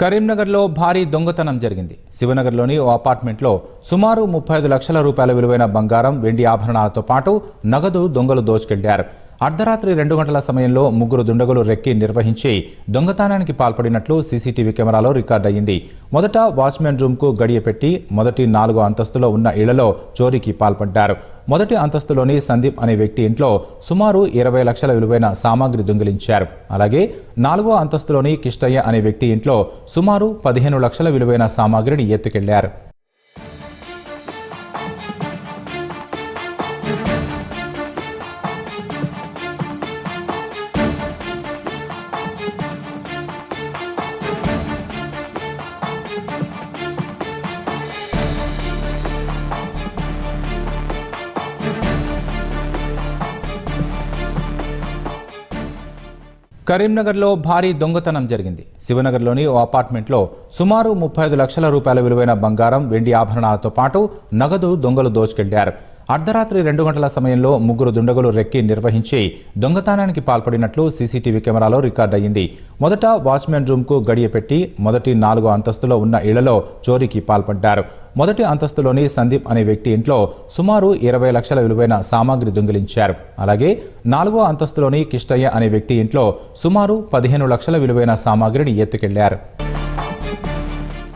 కరీంనగర్లో భారీ దొంగతనం జరిగింది. శివనగర్లోని ఓ అపార్ట్మెంట్లో సుమారు ముప్పై ఐదు లక్షల రూపాయల విలువైన బంగారం వెండి ఆభరణాలతో పాటు నగదు దొంగలు దోచుకెళ్ళారు. అర్ధరాత్రి రెండు గంటల సమయంలో ముగ్గురు దుండగులు రెక్కి నిర్వహించి దొంగతనానికి పాల్పడినట్లు సీసీటీవీ కెమెరాలో రికార్డయింది మొదట వాచ్మెన్ రూమ్కు గడియ పెట్టి మొదటి నాలుగో అంతస్తులో ఉన్న ఇళ్ళలో చోరీకి పాల్పడ్డారు. మొదటి అంతస్తులోని సందీప్ అనే వ్యక్తి ఇంట్లో సుమారు ఇరవై లక్షల విలువైన సామాగ్రి దొంగిలించారు. అలాగే నాలుగో అంతస్తులోని కిష్టయ్య అనే వ్యక్తి ఇంట్లో సుమారు పదిహేను లక్షల విలువైన సామాగ్రిని ఎత్తుకెళ్ళారు. కరీంనగర్లో భారీ దొంగతనం జరిగింది. శివనగర్లోని ఓ అపార్ట్మెంట్లో సుమారు ముప్పై ఐదు లక్షల రూపాయల విలువైన బంగారం వెండి ఆభరణాలతో పాటు నగదు దొంగలు దోచుకెళ్ళారు. అర్ధరాత్రి రెండు గంటల సమయంలో ముగ్గురు దుండగులు రెక్కి నిర్వహించి దొంగతనానికి పాల్పడినట్లు సీసీటీవీ కెమెరాలో రికార్డయింది మొదట వాచ్మెన్ రూమ్కు గడియ పెట్టి మొదటి నాలుగో అంతస్తులో ఉన్న ఇళ్ళలో చోరీకి పాల్పడ్డారు. మొదటి అంతస్తులోని సందీప్ అనే వ్యక్తి ఇంట్లో సుమారు ఇరవై లక్షల విలువైన సామాగ్రి దొంగిలించారు. అలాగే నాలుగో అంతస్తులోని కిష్టయ్య అనే వ్యక్తి ఇంట్లో సుమారు పదిహేను లక్షల విలువైన సామాగ్రిని ఎత్తుకెళ్ళారు.